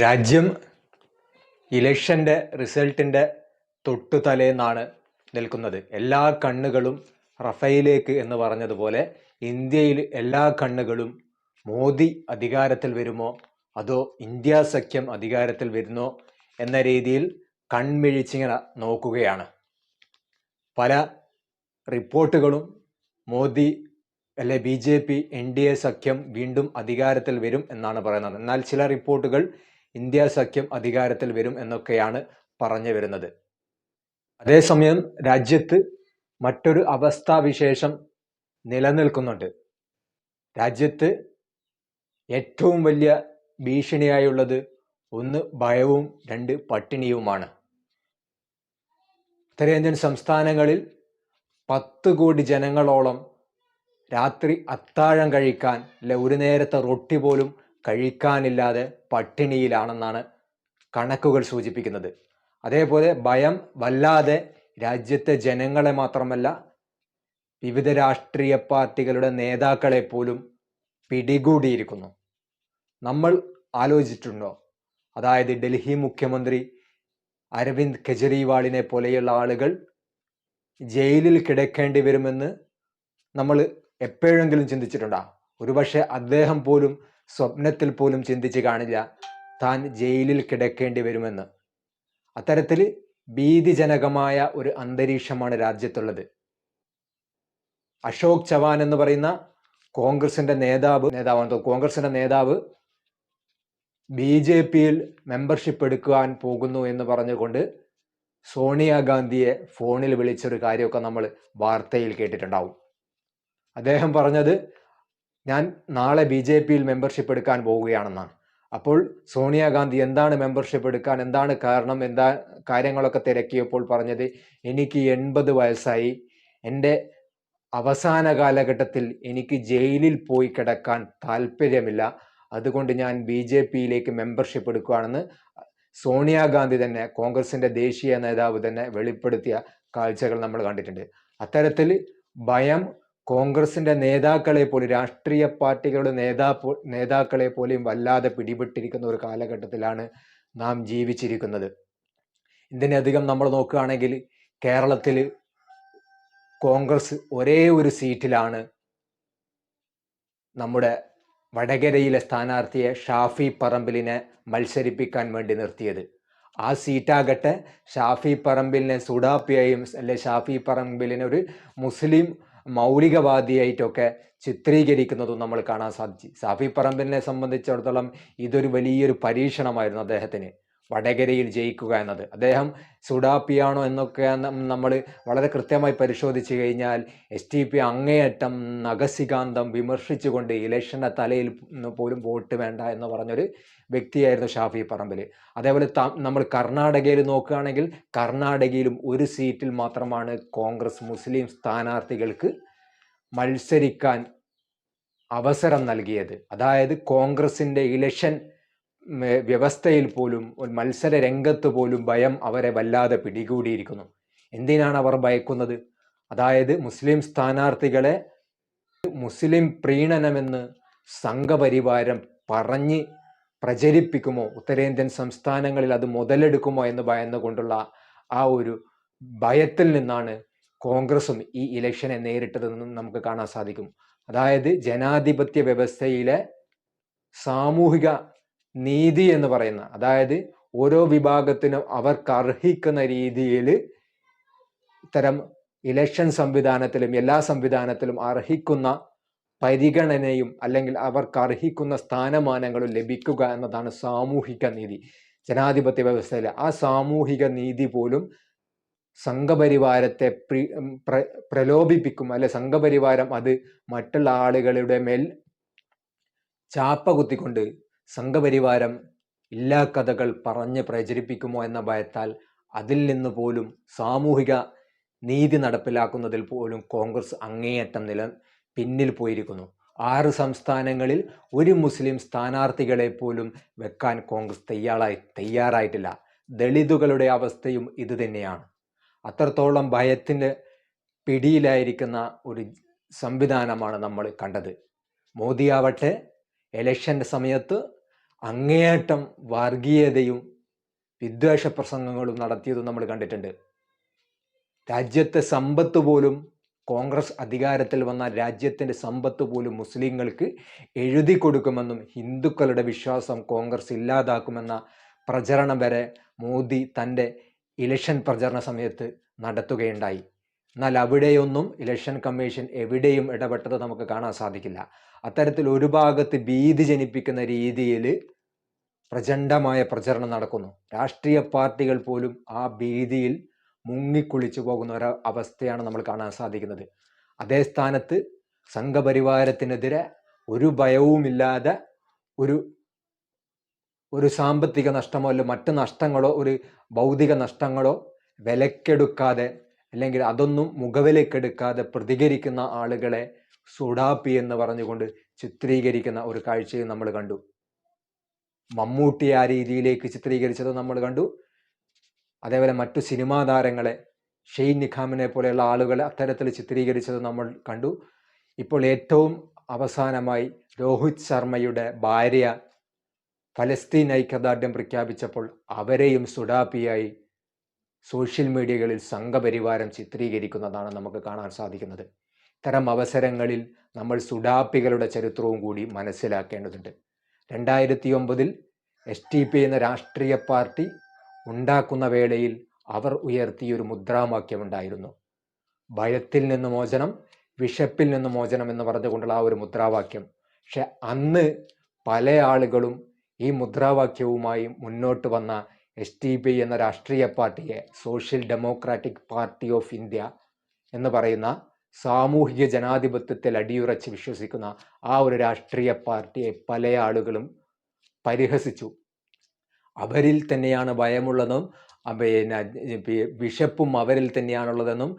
രാജ്യം ഇലക്ഷന്റെ റിസൾട്ടിന്റെ തൊട്ടു തലേന്നാണ് നിൽക്കുന്നത്. എല്ലാ കണ്ണുകളും റഫയിലേക്ക് എന്ന് പറഞ്ഞതുപോലെ ഇന്ത്യയിൽ എല്ലാ കണ്ണുകളും മോദി അധികാരത്തിൽ വരുമോ? അതോ ഇന്ത്യ സഖ്യം അധികാരത്തിൽ വരുന്നോ? എന്ന രീതിയിൽ കൺമിഴിച്ചിങ്ങനെ നോക്കുകയാണ്. പല റിപ്പോർട്ടുകളും മോദി അല്ലെ B J P N D A സഖ്യം വീണ്ടും അധികാരത്തിൽ വരും എന്നാണ് പറയുന്നത്. എന്നാൽ ചില റിപ്പോർട്ടുകൾ ഇന്ത്യ സഖ്യം അധികാരത്തിൽ വരും എന്നൊക്കെയാണ് പറഞ്ഞു വരുന്നത്. അതേസമയം രാജ്യത്ത് മറ്റൊരു അവസ്ഥാവിശേഷം നിലനിൽക്കുന്നുണ്ട്. രാജ്യത്ത് ഏറ്റവും വലിയ ഭീഷണിയായുള്ളത് ഒന്ന് ഭയവും രണ്ട് പട്ടിണിയുമാണ്. ഉത്തരേന്ത്യൻ സംസ്ഥാനങ്ങളിൽ പത്ത് കോടി ജനങ്ങളോളം രാത്രി അത്താഴം കഴിക്കാൻ അല്ലെ ഒരു നേരത്തെ റൊട്ടി പോലും കഴിക്കാനില്ലാതെ പട്ടിണിയിലാണെന്നാണ് കണക്കുകൾ സൂചിപ്പിക്കുന്നത്. അതേപോലെ ഭയം വല്ലാതെ രാജ്യത്തെ ജനങ്ങളെ മാത്രമല്ല വിവിധ രാഷ്ട്രീയ പാർട്ടികളുടെ നേതാക്കളെ പോലും പിടികൂടിയിരിക്കുന്നു. നമ്മൾ ആലോചിച്ചിട്ടുണ്ടോ? അതായത് ഡൽഹി മുഖ്യമന്ത്രി അരവിന്ദ് കെജ്രിവാളിനെ പോലെയുള്ള ആളുകൾ ജയിലിൽ കിടക്കേണ്ടി വരുമെന്ന് നമ്മൾ എപ്പോഴെങ്കിലും ചിന്തിച്ചിട്ടുണ്ടോ? ഒരുപക്ഷെ അദ്ദേഹം പോലും സ്വപ്നത്തിൽ പോലും ചിന്തിച്ച് കാണില്ല. താൻ ജയിലിൽ കിടക്കേണ്ടി വരുമെന്ന്. അത്തരത്തിൽ ഭീതിജനകമായ ഒരു അന്തരീക്ഷമാണ് രാജ്യത്തുള്ളത്. അശോക് ചവാൻ എന്ന് പറയുന്ന കോൺഗ്രസിന്റെ നേതാവ് നേതാവാണ് കോൺഗ്രസിന്റെ നേതാവ് ബി ജെ പിയിൽ മെമ്പർഷിപ്പ് എടുക്കുവാൻ പോകുന്നു എന്ന് പറഞ്ഞുകൊണ്ട് സോണിയാഗാന്ധിയെ ഫോണിൽ വിളിച്ചൊരു കാര്യമൊക്കെ നമ്മൾ വാർത്തയിൽ കേട്ടിട്ടുണ്ടാവും. അദ്ദേഹം പറഞ്ഞത് ഞാൻ നാളെ ബി ജെ പിയിൽ മെമ്പർഷിപ്പ് എടുക്കാൻ പോവുകയാണെന്നാണ്. അപ്പോൾ സോണിയാഗാന്ധി എന്താണ് മെമ്പർഷിപ്പ് എടുക്കാൻ എന്താണ് കാരണം എന്താ കാര്യങ്ങളൊക്കെ തിരക്കിയപ്പോൾ പറഞ്ഞത് എനിക്ക് എൺപത് വയസ്സായി. എന്റെ അവസാന കാലഘട്ടത്തിൽ എനിക്ക് ജയിലിൽ പോയി കിടക്കാൻ താല്പര്യമില്ല. അതുകൊണ്ട് ഞാൻ ബി ജെ പിയിലേക്ക് മെമ്പർഷിപ്പ് എടുക്കുകയാണെന്ന് സോണിയാഗാന്ധി തന്നെ കോൺഗ്രസിന്റെ ദേശീയ നേതാവ് തന്നെ വെളിപ്പെടുത്തിയ കാഴ്ചകൾ നമ്മൾ കണ്ടിട്ടുണ്ട്. അത്തരത്തിൽ ഭയം കോൺഗ്രസിന്റെ നേതാക്കളെ പോലും രാഷ്ട്രീയ പാർട്ടികളുടെ നേതാ നേതാക്കളെ പോലും വല്ലാതെ പിടിപെട്ടിരിക്കുന്ന ഒരു കാലഘട്ടത്തിലാണ് നാം ജീവിച്ചിരിക്കുന്നത്. ഇതിനധികം നമ്മൾ നോക്കുകയാണെങ്കിൽ കേരളത്തിൽ കോൺഗ്രസ് ഒരേ ഒരു സീറ്റിലാണ് നമ്മുടെ വടകരയിലെ സ്ഥാനാർത്ഥിയെ ഷാഫി പറമ്പിലിനെ മത്സരിപ്പിക്കാൻ വേണ്ടി നിർത്തിയത്. ആ സീറ്റാകട്ടെ ഷാഫി പറമ്പിലിനെ സുഡാപ്പിയായും അല്ലെ ഷാഫി പറമ്പിലിനെ ഒരു മുസ്ലിം മൗലികവാദിയായിട്ടൊക്കെ ചിത്രീകരിക്കുന്നതും നമ്മൾ കാണാൻ സാധിച്ചു. സാഫി പറമ്പിലിനെ സംബന്ധിച്ചിടത്തോളം ഇതൊരു വലിയൊരു പരീക്ഷണമായിരുന്നു അദ്ദേഹത്തിന്. വടകരയിൽ ജയിക്കുക എന്നത്. അദ്ദേഹം സുഡാപ്പിയാണോ എന്നൊക്കെ നമ്മൾ വളരെ കൃത്യമായി പരിശോധിച്ചു കഴിഞ്ഞാൽ എസ് ടി പി അങ്ങേയറ്റം നഗസികാന്തം വിമർശിച്ചുകൊണ്ട് ഇലക്ഷന്റെ തലയിൽ പോലും വോട്ട് വേണ്ട എന്ന് പറഞ്ഞൊരു വ്യക്തിയായിരുന്നു ഷാഫി പറമ്പിൽ അതേപോലെ നമ്മൾ കർണാടകയിൽ നോക്കുകയാണെങ്കിൽ കർണാടകയിലും ഒരു സീറ്റിൽ മാത്രമാണ് കോൺഗ്രസ് മുസ്ലിം സ്ഥാനാർത്ഥികൾക്ക് മത്സരിക്കാൻ അവസരം നൽകിയത്. അതായത് കോൺഗ്രസിന്റെ ഇലക്ഷൻ വ്യവസ്ഥയിൽ പോലും ഒരു മത്സര രംഗത്ത് പോലും ഭയം അവരെ വല്ലാതെ പിടികൂടിയിരിക്കുന്നു. എന്തിനാണ് അവർ ഭയക്കുന്നത്? അതായത് മുസ്ലിം സ്ഥാനാർത്ഥികളെ മുസ്ലിം പ്രീണനമെന്ന് സംഘപരിവാരം പറഞ്ഞ് പ്രചരിപ്പിക്കുമോ? ഉത്തരേന്ത്യൻ സംസ്ഥാനങ്ങളിൽ അത് മുതലെടുക്കുമോ എന്ന് ഭയന്നുകൊണ്ടുള്ള ആ ഒരു ഭയത്തിൽ നിന്നാണ് കോൺഗ്രസും ഈ ഇലക്ഷനെ നേരിട്ടതെന്നും നമുക്ക് കാണാൻ സാധിക്കും. അതായത് ജനാധിപത്യ വ്യവസ്ഥയിലെ സാമൂഹിക നീതി എന്ന് പറയുന്ന അതായത് ഓരോ വിഭാഗത്തിനും അവർക്ക് അർഹിക്കുന്ന രീതിയിൽ ഇത്തരം ഇലക്ഷൻ സംവിധാനത്തിലും എല്ലാ സംവിധാനത്തിലും അർഹിക്കുന്ന പരിഗണനയും അല്ലെങ്കിൽ അവർക്ക് അർഹിക്കുന്ന സ്ഥാനമാനങ്ങളും ലഭിക്കുക എന്നതാണ് സാമൂഹിക നീതി. ജനാധിപത്യ വ്യവസ്ഥയിൽ ആ സാമൂഹിക നീതി പോലും സംഘപരിവാരത്തെ പ്രി പ്ര പ്രലോഭിപ്പിക്കും. അല്ലെ സംഘപരിവാരം അത് മറ്റുള്ള ആളുകളുടെ മേൽ ചാപ്പ കുത്തിക്കൊണ്ട് സംഘപരിവാരം ഇല്ലാ കഥകൾ പറഞ്ഞ് പ്രചരിപ്പിക്കുമോ എന്ന ഭയത്താൽ അതിൽ നിന്ന് പോലും സാമൂഹിക നീതി നടപ്പിലാക്കുന്നതിൽ പോലും കോൺഗ്രസ് അങ്ങേയറ്റം നില പിന്നിൽ പോയിരിക്കുന്നു. ആറ് സംസ്ഥാനങ്ങളിൽ ഒരു മുസ്ലിം സ്ഥാനാർത്ഥികളെ പോലും വെക്കാൻ കോൺഗ്രസ് തയ്യാറായി തയ്യാറായിട്ടില്ല. ദളിതുകളുടെ അവസ്ഥയും ഇത് തന്നെയാണ്. അത്രത്തോളം ഭയത്തിന് പിടിയിലായിരിക്കുന്ന ഒരു സംവിധാനമാണ് നമ്മൾ കണ്ടത്. മോദിയാവട്ടെ ഇലക്ഷന്റെ സമയത്ത് അങ്ങേയറ്റം വർഗീയതയും വിദ്വേഷ പ്രസംഗങ്ങളും നടത്തിയതും നമ്മൾ കണ്ടിട്ടുണ്ട്. രാജ്യത്തെ സമ്പത്ത് പോലും കോൺഗ്രസ് അധികാരത്തിൽ വന്ന രാജ്യത്തിന്റെ സമ്പത്ത് പോലും മുസ്ലിങ്ങൾക്ക് എഴുതി കൊടുക്കുമെന്നും ഹിന്ദുക്കളുടെ വിശ്വാസം കോൺഗ്രസ് ഇല്ലാതാക്കുമെന്ന പ്രചരണം വരെ മോദി തന്റെ ഇലക്ഷൻ പ്രചരണ സമയത്ത് നടത്തുകയുണ്ടായി. എന്നാൽ അവിടെയൊന്നും ഇലക്ഷൻ കമ്മീഷൻ എവിടെയും ഇടപെട്ടത് നമുക്ക് കാണാൻ സാധിക്കില്ല. അത്തരത്തിൽ ഒരു ഭാഗത്ത് ഭീതി ജനിപ്പിക്കുന്ന രീതിയിൽ പ്രചണ്ഡമായ പ്രചരണം നടക്കുന്നു. രാഷ്ട്രീയ പാർട്ടികൾ പോലും ആ ഭീതിയിൽ മുങ്ങിക്കുളിച്ചു പോകുന്ന ഒരു അവസ്ഥയാണ് നമ്മൾ കാണാൻ സാധിക്കുന്നത്. അതേ സ്ഥാനത്ത് സംഘപരിവാരത്തിനെതിരെ ഒരു ഭയവുമില്ലാതെ ഒരു ഒരു സാമ്പത്തിക നഷ്ടമോ അല്ല മറ്റ് നഷ്ടങ്ങളോ ഒരു ഭൗതിക നഷ്ടങ്ങളോ വിലക്കെടുക്കാതെ അല്ലെങ്കിൽ അതൊന്നും മുഖവിലേക്കെടുക്കാതെ പ്രതികരിക്കുന്ന ആളുകളെ സുഡാപ്പി എന്ന് പറഞ്ഞുകൊണ്ട് ചിത്രീകരിക്കുന്ന ഒരു കാഴ്ചയും നമ്മൾ കണ്ടു. മമ്മൂട്ടി ആ രീതിയിലേക്ക് ചിത്രീകരിച്ചത് നമ്മൾ കണ്ടു. അതേപോലെ മറ്റു സിനിമാ താരങ്ങളെ ഷെയ്ൻ നിഖാമിനെ പോലെയുള്ള ആളുകളെ അത്തരത്തിൽ ചിത്രീകരിച്ചത് നമ്മൾ കണ്ടു. ഇപ്പോൾ ഏറ്റവും അവസാനമായി രോഹിത് ശർമ്മയുടെ ഭാര്യ ഫലസ്തീൻ ഐക്യദാർഢ്യം പ്രഖ്യാപിച്ചപ്പോൾ അവരെയും സുഡാപ്പിയായി സോഷ്യൽ മീഡിയകളിൽ സംഘപരിവാരം ചിത്രീകരിക്കുന്നതാണ് നമുക്ക് കാണാൻ സാധിക്കുന്നത്. ഇത്തരം അവസരങ്ങളിൽ നമ്മൾ സുഡാപ്പികളുടെ ചരിത്രവും കൂടി മനസ്സിലാക്കേണ്ടതുണ്ട്. രണ്ടായിരത്തി ഒമ്പതിൽ എസ് ടി പി എന്ന രാഷ്ട്രീയ പാർട്ടി ഉണ്ടാക്കുന്ന വേളയിൽ അവർ ഉയർത്തിയൊരു മുദ്രാവാക്യമുണ്ടായിരുന്നു ഭയത്തിൽ നിന്ന് മോചനം വിശപ്പിൽ നിന്ന് മോചനം എന്ന് പറഞ്ഞുകൊണ്ടുള്ള ആ ഒരു മുദ്രാവാക്യം. പക്ഷെ അന്ന് പല ആളുകളും ഈ മുദ്രാവാക്യവുമായി മുന്നോട്ട് വന്ന എസ് ടി പി എന്ന രാഷ്ട്രീയ പാർട്ടിയെ social democratic party of India എന്ന് പറയുന്ന സാമൂഹിക ജനാധിപത്യത്തിൽ അടിയുറച്ച് വിശ്വസിക്കുന്ന ആ ഒരു രാഷ്ട്രീയ പാർട്ടിയെ പല ആളുകളും പരിഹസിച്ചു. അവരിൽ തന്നെയാണ് ഭയമുള്ളതും പിന്നെ വിശപ്പും അവരിൽ തന്നെയാണുള്ളതെന്നും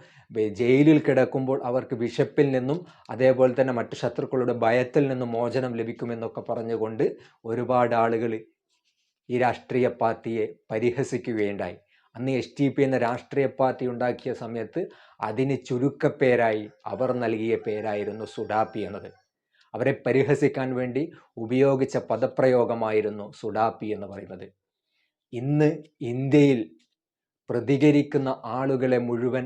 ജയിലിൽ കിടക്കുമ്പോൾ അവർക്ക് വിശപ്പിൽ നിന്നും അതേപോലെ തന്നെ മറ്റു ശത്രുക്കളുടെ ഭയത്തിൽ നിന്നും മോചനം ലഭിക്കുമെന്നൊക്കെ പറഞ്ഞുകൊണ്ട് ഒരുപാട് ആളുകൾ ഈ രാഷ്ട്രീയ പാർട്ടിയെ പരിഹസിക്കുകയുണ്ടായി. അന്ന് എസ് ടി പി എന്ന രാഷ്ട്രീയ പാർട്ടി ഉണ്ടാക്കിയ സമയത്ത് അതിന് ചുരുക്കപ്പേരായി അവർ നൽകിയ പേരായിരുന്നു സുഡാപ്പി എന്നത്. അവരെ പരിഹസിക്കാൻ വേണ്ടി ഉപയോഗിച്ച പദപ്രയോഗമായിരുന്നു സുഡാപ്പി എന്ന് പറയുന്നത്. ഇന്ന് ഇന്ത്യയിൽ പ്രതികരിക്കുന്ന ആളുകളെ മുഴുവൻ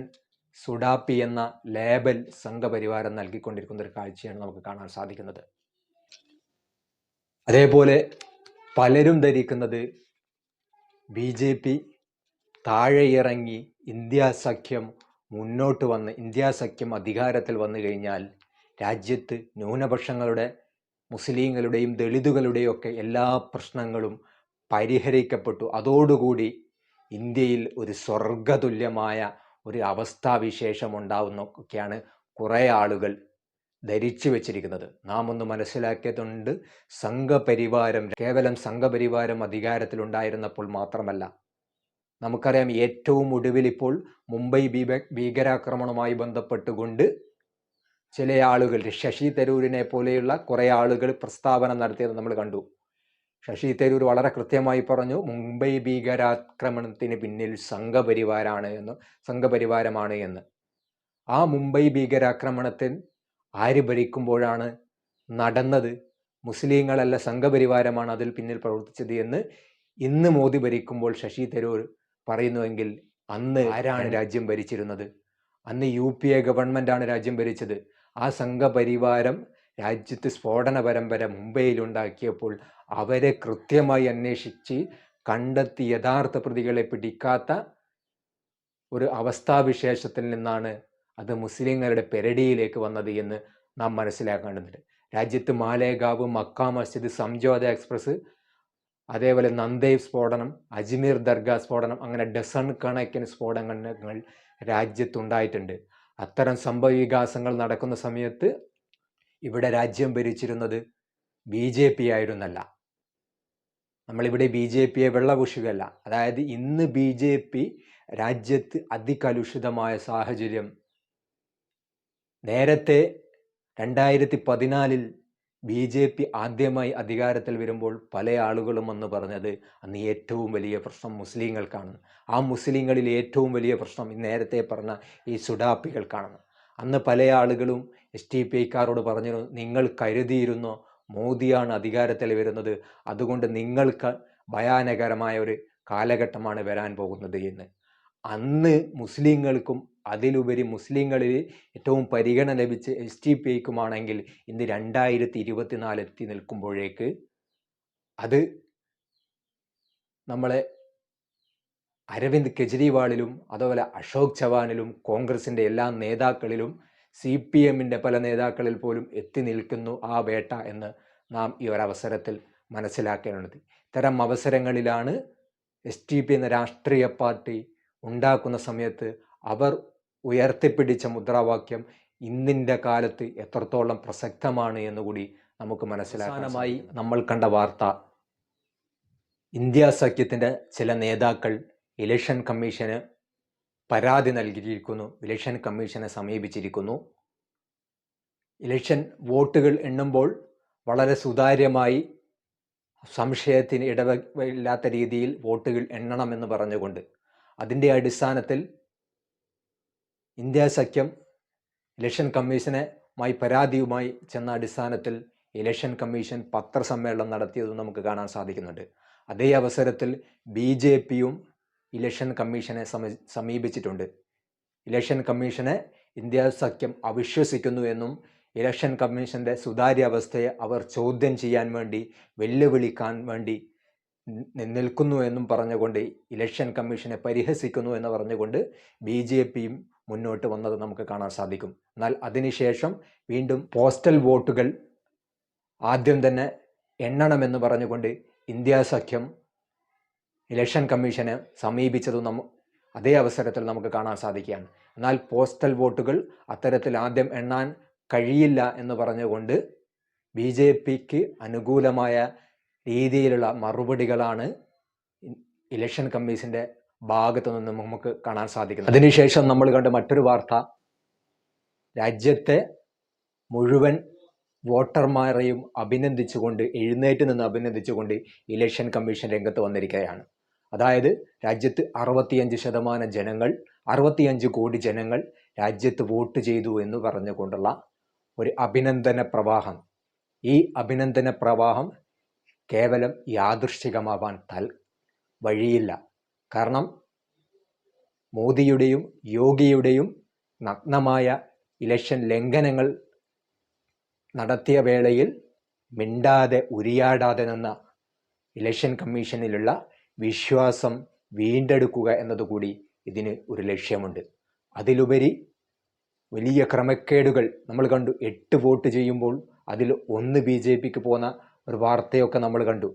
സുഡാപ്പി എന്ന ലേബൽ സംഘപരിവാരം നൽകിക്കൊണ്ടിരിക്കുന്ന ഒരു കാഴ്ചയാണ് നമുക്ക് കാണാൻ സാധിക്കുന്നത്. അതേപോലെ പലരും ധരിക്കുന്നത് ബി ജെ പി താഴെയിറങ്ങി ഇന്ത്യ സഖ്യം മുന്നോട്ട് വന്ന് ഇന്ത്യ സഖ്യം അധികാരത്തിൽ വന്നു കഴിഞ്ഞാൽ രാജ്യത്ത് ന്യൂനപക്ഷങ്ങളുടെ മുസ്ലിങ്ങളുടെയും ദളിതുകളുടെയും ഒക്കെ എല്ലാ പ്രശ്നങ്ങളും പരിഹരിക്കപ്പെട്ടു. അതോടുകൂടി ഇന്ത്യയിൽ ഒരു സ്വർഗതുല്യമായ ഒരു അവസ്ഥാവിശേഷം ഉണ്ടാവുന്നൊക്കെയാണ് കുറേ ആളുകൾ ധരിച്ചു വെച്ചിരിക്കുന്നത്. നാം ഒന്ന് മനസ്സിലാക്കിയതുണ്ട് സംഘപരിവാരം. കേവലം സംഘപരിവാരം അധികാരത്തിലുണ്ടായിരുന്നപ്പോൾ മാത്രമല്ല. നമുക്കറിയാം ഏറ്റവും ഒടുവിൽ ഇപ്പോൾ മുംബൈ ഭീക ഭീകരാക്രമണവുമായി ബന്ധപ്പെട്ടുകൊണ്ട് ചില ആളുകൾ ശശി തരൂരിനെ പോലെയുള്ള കുറേ ആളുകൾ പ്രസ്താവന നടത്തിയത് നമ്മൾ കണ്ടു. ശശി തരൂർ വളരെ കൃത്യമായി പറഞ്ഞു മുംബൈ ഭീകരാക്രമണത്തിന് പിന്നിൽ സംഘപരിവാരാണ് എന്ന് സംഘപരിവാരമാണ് എന്ന്. ആ മുംബൈ ഭീകരാക്രമണത്തിൽ ആര് ഭരിക്കുമ്പോഴാണ് നടന്നത്? മുസ്ലിങ്ങളല്ല സംഘപരിവാരമാണ് അതിൽ പിന്നിൽ പ്രവർത്തിച്ചത് എന്ന് ഇന്ന് മോദി ഭരിക്കുമ്പോൾ ശശി തരൂർ പറയുന്നുവെങ്കിൽ അന്ന് ആരാണ് രാജ്യം ഭരിച്ചിരുന്നത്? അന്ന് യു പി എ ഗവൺമെന്റാണ് രാജ്യം ഭരിച്ചത്. ആ സംഘപരിവാരം രാജ്യത്ത് സ്ഫോടന പരമ്പര മുംബൈയിലുണ്ടാക്കിയപ്പോൾ അവരെ കൃത്യമായി അന്വേഷിച്ച് കണ്ടെത്തി യഥാർത്ഥ പ്രതികളെ പിടിക്കാത്ത ഒരു അവസ്ഥാവിശേഷത്തിൽ നിന്നാണ് അത് മുസ്ലിങ്ങളുടെ പെരടിയിലേക്ക് വന്നത് എന്ന് നാം മനസ്സിലാക്കേണ്ടതുണ്ട്. രാജ്യത്ത് മാലേഗാവ് മക്ക മസ്ജിദ് സംജോത എക്സ്പ്രസ് അതേപോലെ നന്ദേവ് സ്ഫോടനം അജ്മീർ ദർഗ സ്ഫോടനം അങ്ങനെ ഡസൺ കണക്കിന് സ്ഫോടനങ്ങൾ രാജ്യത്തുണ്ടായിട്ടുണ്ട്. അത്തരം സംഭവ വികാസങ്ങൾ നടക്കുന്ന സമയത്ത് ഇവിടെ രാജ്യം ഭരിച്ചിരുന്നത് ബി ജെ പി ആയിരുന്നല്ല. നമ്മളിവിടെ ബി ജെ പിയെ വെള്ളപൂഷുകയല്ല അതായത് ഇന്ന് ബി ജെ പി രാജ്യത്ത് അതികലുഷിതമായ സാഹചര്യം നേരത്തെ രണ്ടായിരത്തി പതിനാലിൽ ബി ജെ പി ആദ്യമായി അധികാരത്തിൽ വരുമ്പോൾ പല ആളുകളും എന്ന് പറഞ്ഞത് അന്ന് ഏറ്റവും വലിയ പ്രശ്നം മുസ്ലിങ്ങൾക്കാണ് ആ മുസ്ലിങ്ങളിൽ ഏറ്റവും വലിയ പ്രശ്നം നേരത്തെ പറഞ്ഞ ഈ സുഡാപ്പികൾക്കാണ് അന്ന് പല ആളുകളും എസ് ടി പി ഐക്കാരോട് പറഞ്ഞിരുന്നു നിങ്ങൾ കരുതിയിരുന്നോ മോദിയാണ് അധികാരത്തിൽ വരുന്നത്? അതുകൊണ്ട് നിങ്ങൾക്ക് ഭയാനകരമായ ഒരു കാലഘട്ടമാണ് വരാൻ പോകുന്നത് എന്ന്. അന്ന് മുസ്ലിങ്ങൾക്കും അതിലുപരി മുസ്ലിങ്ങളിൽ ഏറ്റവും പരിഗണന ലഭിച്ച് എസ് ടി പി ഐക്കുമാണെങ്കിൽ ഇന്ന് രണ്ടായിരത്തി ഇരുപത്തിനാല് എത്തി നിൽക്കുമ്പോഴേക്ക് അത് നമ്മളെ അരവിന്ദ് കെജ്രിവാളിലും അതുപോലെ അശോക് ചവാനിലും കോൺഗ്രസിന്റെ എല്ലാ നേതാക്കളിലും സി പി എമ്മിന്റെ പല നേതാക്കളിൽ പോലും എത്തി നിൽക്കുന്നു ആ വേട്ട എന്ന് നാം ഈ ഒരവസരത്തിൽ മനസ്സിലാക്കേണ്ടത് ഇത്തരം അവസരങ്ങളിലാണ് എസ് ടി പി എന്ന രാഷ്ട്രീയ പാർട്ടി ഉണ്ടാക്കുന്ന സമയത്ത് അവർ ഉയർത്തിപ്പിടിച്ച മുദ്രാവാക്യം ഇന്നിന്റെ കാലത്ത് എത്രത്തോളം പ്രസക്തമാണ് എന്നുകൂടി നമുക്ക് മനസ്സിലാക്കാനായി നമ്മൾ കണ്ട വാർത്ത ഇന്ത്യ സഖ്യത്തിന്റെ ചില നേതാക്കൾ ഇലക്ഷൻ കമ്മീഷന് പരാതി നൽകിയിരിക്കുന്നു ഇലക്ഷൻ കമ്മീഷനെ സമീപിച്ചിരിക്കുന്നു. ഇലക്ഷൻ വോട്ടുകൾ എണ്ണുമ്പോൾ വളരെ സുതാര്യമായി സംശയത്തിന് ഇടവില്ലാത്ത രീതിയിൽ വോട്ടുകൾ എണ്ണണമെന്ന് പറഞ്ഞുകൊണ്ട് അതിന്റെ അടിസ്ഥാനത്തിൽ ഇന്ത്യ സഖ്യം ഇലക്ഷൻ കമ്മീഷനുമായി പരാതിയുമായി ചെന്ന അടിസ്ഥാനത്തിൽ ഇലക്ഷൻ കമ്മീഷൻ പത്രസമ്മേളനം നടത്തിയത് നമുക്ക് കാണാൻ സാധിക്കുന്നുണ്ട്. അതേ അവസരത്തിൽ ബി ജെ പിയും ഇലക്ഷൻ കമ്മീഷനെ സമ- സമീപിച്ചിട്ടുണ്ട്. ഇലക്ഷൻ കമ്മീഷനെ ഇന്ത്യ സഖ്യം അവിശ്വസിക്കുന്നു എന്നും ഇലക്ഷൻ കമ്മീഷന്റെ സുതാര്യ അവസ്ഥയെ അവർ ചോദ്യം ചെയ്യാൻ വേണ്ടി വെല്ലുവിളിക്കാൻ വേണ്ടി നിൽക്കുന്നു എന്നും പറഞ്ഞുകൊണ്ട് ഇലക്ഷൻ കമ്മീഷനെ പരിഹസിക്കുന്നു എന്ന് പറഞ്ഞുകൊണ്ട് ബി ജെ പിയും മുന്നോട്ട് വന്നത് നമുക്ക് കാണാൻ സാധിക്കും. എന്നാൽ അതിനുശേഷം വീണ്ടും പോസ്റ്റൽ വോട്ടുകൾ ആദ്യം തന്നെ എണ്ണണമെന്ന് പറഞ്ഞുകൊണ്ട് ഇന്ത്യ സഖ്യം ഇലക്ഷൻ കമ്മീഷനെ സമീപിച്ചതും നമ്മ അതേ അവസരത്തിൽ നമുക്ക് കാണാൻ സാധിക്കുകയാണ്. എന്നാൽ പോസ്റ്റൽ വോട്ടുകൾ അത്തരത്തിൽ ആദ്യം എണ്ണാൻ കഴിയില്ല എന്ന് പറഞ്ഞുകൊണ്ട് ബി ജെ പിക്ക് അനുകൂലമായ രീതിയിലുള്ള മറുപടികളാണ് ഇലക്ഷൻ കമ്മീഷന്റെ ഭാഗത്തു നിന്ന് നമുക്ക് കാണാൻ സാധിക്കുന്നു. അതിനുശേഷം നമ്മൾ കണ്ട മറ്റൊരു വാർത്ത. രാജ്യത്തെ മുഴുവൻ വോട്ടർമാരെയും അഭിനന്ദിച്ചുകൊണ്ട് എഴുന്നേറ്റ് നിന്ന് അഭിനന്ദിച്ചുകൊണ്ട് ഇലക്ഷൻ കമ്മീഷൻ രംഗത്ത് വന്നിരിക്കുകയാണ്. അതായത് രാജ്യത്ത് അറുപത്തിയഞ്ച് ശതമാനം ജനങ്ങൾ അറുപത്തിയഞ്ച് കോടി ജനങ്ങൾ രാജ്യത്ത് വോട്ട് ചെയ്തു എന്ന് പറഞ്ഞുകൊണ്ടുള്ള ഒരു അഭിനന്ദന പ്രവാഹം. ഈ അഭിനന്ദന പ്രവാഹം കേവലം യാദൃശ്ചികമാവാൻ തൽ വഴിയില്ല. കാരണം മോദിയുടെയും യോഗിയുടെയും നഗ്നമായ ഇലക്ഷൻ ലംഘനങ്ങൾ നടത്തിയ വേളയിൽ മിണ്ടാതെ ഉരിയാടാതെ നിന്ന ഇലക്ഷൻ കമ്മീഷനിലുള്ള വിശ്വാസം വീണ്ടെടുക്കുക എന്നതുകൂടി ഇതിന് ഒരു ലക്ഷ്യമുണ്ട്. അതിലുപരി വലിയ ക്രമക്കേടുകൾ നമ്മൾ കണ്ടു. എട്ട് വോട്ട് ചെയ്യുമ്പോൾ അതിൽ ഒന്ന് ബി ജെ പിക്ക് പോകുന്ന ഒരു വാർത്തയൊക്കെ നമ്മൾ കണ്ടു.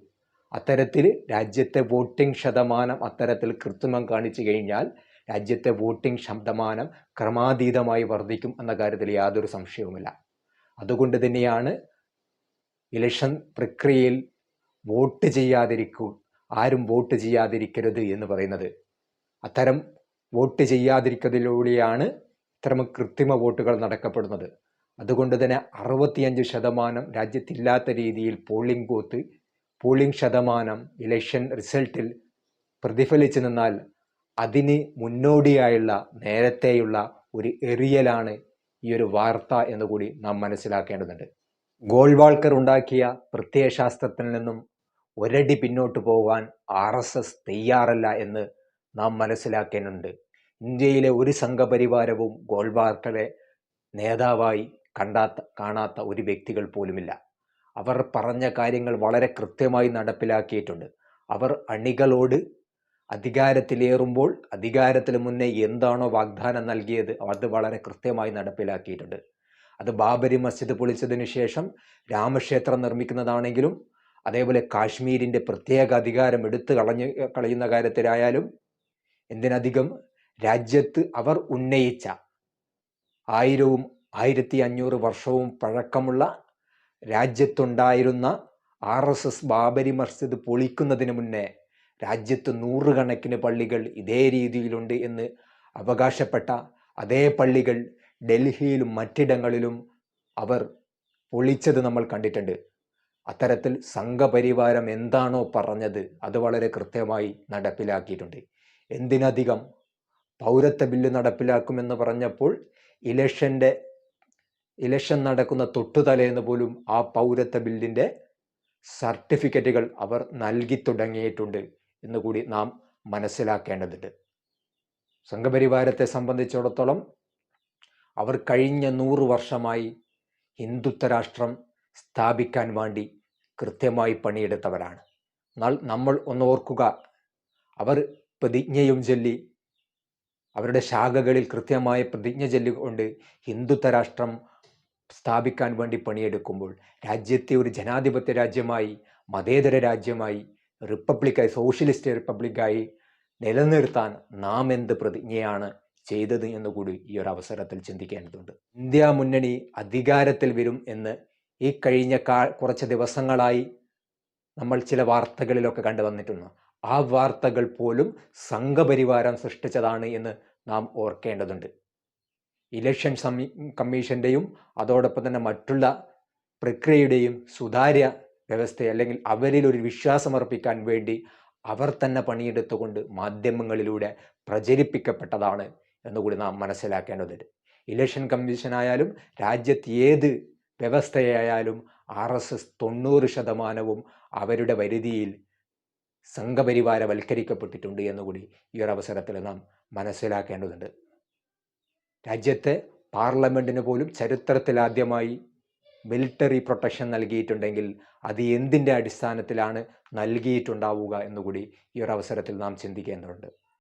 അത്തരത്തിൽ രാജ്യത്തെ വോട്ടിംഗ് ശതമാനം അത്തരത്തിൽ കൃത്രിമം കാണിച്ചു കഴിഞ്ഞാൽ രാജ്യത്തെ വോട്ടിംഗ് ശതമാനം ക്രമാതീതമായി വർദ്ധിക്കും എന്ന കാര്യത്തിൽ യാതൊരു സംശയവുമില്ല. അതുകൊണ്ട് തന്നെയാണ് ഇലക്ഷൻ പ്രക്രിയയിൽ വോട്ട് ചെയ്യാതിരിക്കൂ ആരും വോട്ട് ചെയ്യാതിരിക്കരുത് എന്ന് പറയുന്നത്. അത്തരം വോട്ട് ചെയ്യാതിരിക്കുന്നതിലൂടെയാണ് ഇത്തരം കൃത്രിമ വോട്ടുകൾ നടക്കപ്പെടുന്നത്. അതുകൊണ്ട് തന്നെ അറുപത്തിയഞ്ച് ശതമാനം രാജ്യത്തില്ലാത്ത രീതിയിൽ പോളിംഗ് ബൂത്ത് പോളിംഗ് ശതമാനം ഇലക്ഷൻ റിസൾട്ടിൽ പ്രതിഫലിച്ചു നിന്നാൽ അതിന് മുന്നോടിയായുള്ള നേരത്തെയുള്ള ഒരു എറിയലാണ് ഈ ഒരു വാർത്ത എന്ന് കൂടി നാം മനസ്സിലാക്കേണ്ടതുണ്ട്. ഗോൾവാൾക്കർ ഉണ്ടാക്കിയ പ്രത്യയശാസ്ത്രത്തിൽ നിന്നും ഒരടി പിന്നോട്ട് പോകാൻ ആർ എസ് എസ് തയ്യാറല്ല എന്ന് നാം മനസ്സിലാക്കേണ്ടതുണ്ട്. ഇന്ത്യയിലെ ഒരു സംഘപരിവാരവും ഗോൾവാൾക്കറെ നേതാവായി കണ്ടാത്ത കാണാത്ത ഒരു വ്യക്തികൾ പോലുമില്ല. അവർ പറഞ്ഞ കാര്യങ്ങൾ വളരെ കൃത്യമായി നടപ്പിലാക്കിയിട്ടുണ്ട്. അവർ അണികളോട് അധികാരത്തിലേറുമ്പോൾ അധികാരത്തിന് മുന്നേ എന്താണോ വാഗ്ദാനം നൽകിയത് അത് വളരെ കൃത്യമായി നടപ്പിലാക്കിയിട്ടുണ്ട്. അത് ബാബരി മസ്ജിദ് പൊളിച്ചതിന് ശേഷം രാമക്ഷേത്രം നിർമ്മിക്കുന്നതാണെങ്കിലും അതേപോലെ കാശ്മീരിന്റെ പ്രത്യേക അധികാരം എടുത്തു കളഞ്ഞ് കളയുന്ന കാര്യത്തിലായാലും എന്തിനധികം രാജ്യത്ത് അവർ ഉന്നയിച്ച ആയിരവും ആയിരത്തി അഞ്ഞൂറ് വർഷവും പഴക്കമുള്ള രാജ്യത്തുണ്ടായിരുന്ന R S S Babri Masjid പൊളിക്കുന്നതിന് മുന്നേ രാജ്യത്ത് നൂറുകണക്കിന് പള്ളികൾ ഇതേ രീതിയിലുണ്ട് എന്ന് അവകാശപ്പെട്ട അതേ പള്ളികൾ ഡൽഹിയിലും മറ്റിടങ്ങളിലും അവർ പൊളിച്ചത് നമ്മൾ കണ്ടിട്ടുണ്ട്. അത്തരത്തിൽ സംഘപരിവാരം എന്താണോ പറഞ്ഞത് അത് വളരെ കൃത്യമായി നടപ്പിലാക്കിയിട്ടുണ്ട്. എന്തിനധികം പൗരത്വ ബില്ല് നടപ്പിലാക്കുമെന്ന് പറഞ്ഞപ്പോൾ ഇലക്ഷന്റെ ഇലക്ഷൻ നടക്കുന്ന തൊട്ടുതലേന്ന് പോലും ആ പൗരത്വ ബില്ലിന്റെ സർട്ടിഫിക്കറ്റുകൾ അവർ നൽകി തുടങ്ങിയിട്ടുണ്ട് എന്ന് കൂടി നാം മനസ്സിലാക്കേണ്ടതുണ്ട്. സംഘപരിവാരത്തെ സംബന്ധിച്ചിടത്തോളം അവർ കഴിഞ്ഞ നൂറ് വർഷമായി ഹിന്ദുത്വ രാഷ്ട്രം സ്ഥാപിക്കാൻ വേണ്ടി കൃത്യമായി പണിയെടുത്തവരാണ്. എന്നാൽ നമ്മൾ ഒന്ന് ഓർക്കുക അവർ പ്രതിജ്ഞയും ചൊല്ലി അവരുടെ ശാഖകളിൽ കൃത്യമായ പ്രതിജ്ഞ ചൊല്ലിക്കൊണ്ട് ഹിന്ദുത്വ രാഷ്ട്രം സ്ഥാപിക്കാൻ വേണ്ടി പണിയെടുക്കുമ്പോൾ രാജ്യത്തെ ഒരു ജനാധിപത്യ രാജ്യമായി മതേതര രാജ്യമായി റിപ്പബ്ലിക്കായി സോഷ്യലിസ്റ്റ് റിപ്പബ്ലിക്കായി നിലനിർത്താൻ നാം എന്ത് പ്രതിജ്ഞയാണ് ചെയ്തത് എന്നുകൂടി ഈ ഒരു അവസരത്തിൽ ചിന്തിക്കേണ്ടതുണ്ട്. ഇന്ത്യ മുന്നണി അധികാരത്തിൽ വരും എന്ന് ഈ കഴിഞ്ഞ കാ കുറച്ച് ദിവസങ്ങളായി നമ്മൾ ചില വാർത്തകളിലൊക്കെ കണ്ടു വന്നിട്ടുണ്ട്. ആ വാർത്തകൾ പോലും സംഘപരിവാരം സൃഷ്ടിച്ചതാണ് എന്ന് നാം ഓർക്കേണ്ടതുണ്ട്. ഇലക്ഷൻ സമി കമ്മീഷന്റെയും അതോടൊപ്പം തന്നെ മറ്റുള്ള പ്രക്രിയയുടെയും സുതാര്യ വ്യവസ്ഥ അല്ലെങ്കിൽ അവരിൽ ഒരു വിശ്വാസമർപ്പിക്കാൻ വേണ്ടി അവർ തന്നെ പണിയെടുത്തുകൊണ്ട് മാധ്യമങ്ങളിലൂടെ പ്രചരിപ്പിക്കപ്പെട്ടതാണ് എന്നുകൂടി നാം മനസ്സിലാക്കേണ്ടതുണ്ട്. ഇലക്ഷൻ കമ്മീഷനായാലും രാജ്യത്ത് ഏത് വ്യവസ്ഥയായാലും ആർ എസ് എസ് തൊണ്ണൂറ് ശതമാനവും അവരുടെ പരിധിയിൽ സംഘപരിവാരവൽക്കരിക്കപ്പെട്ടിട്ടുണ്ട് എന്നുകൂടി ഈ ഒരു അവസരത്തിൽ നാം മനസ്സിലാക്കേണ്ടതുണ്ട്. രാജ്യത്തെ പാർലമെന്റിന് പോലും ചരിത്രത്തിലാദ്യമായി മിലിറ്ററി പ്രൊട്ടക്ഷൻ നൽകിയിട്ടുണ്ടെങ്കിൽ അത് എന്തിന്റെ അടിസ്ഥാനത്തിലാണ് നൽകിയിട്ടുണ്ടാവുക എന്നുകൂടി ഈ ഒരു അവസരത്തിൽ നാം ചിന്തിക്കേണ്ടതുണ്ട്.